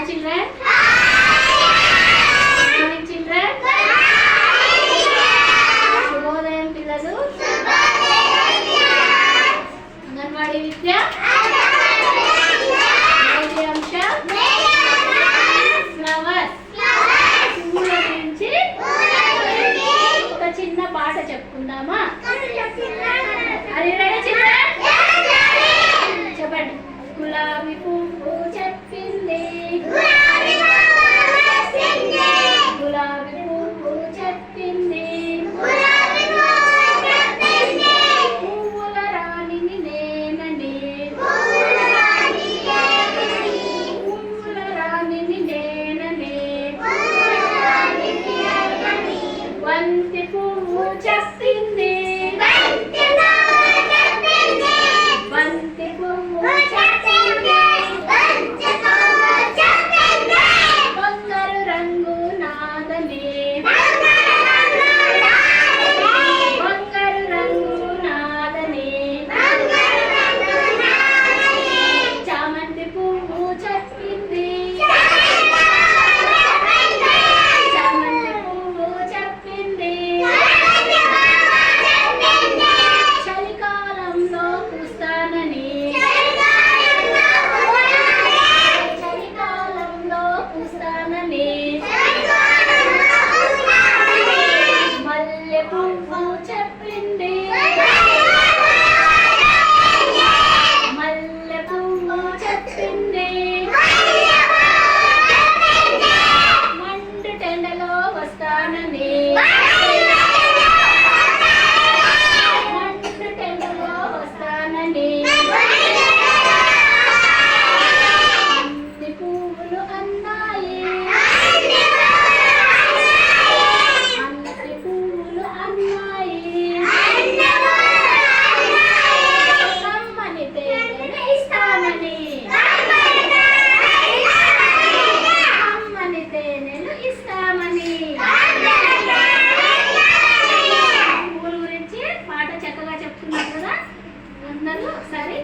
Hi children morning children శుభోదయం పిల్లలు అంగన్వాడీ విద్య మొదటి అంశం ఫ్లవర్స్ పువ్వుల గురించి ఒక చిన్న పాట చెప్పుకుందామా? అది చిల్డ్రన్ చెప్పండి. గులాబీ పువ్వు ఇస్తామని పువ్వుల గురించి పాట చక్కగా చెప్తున్నారు కదా. అందరూ కొట్టండి.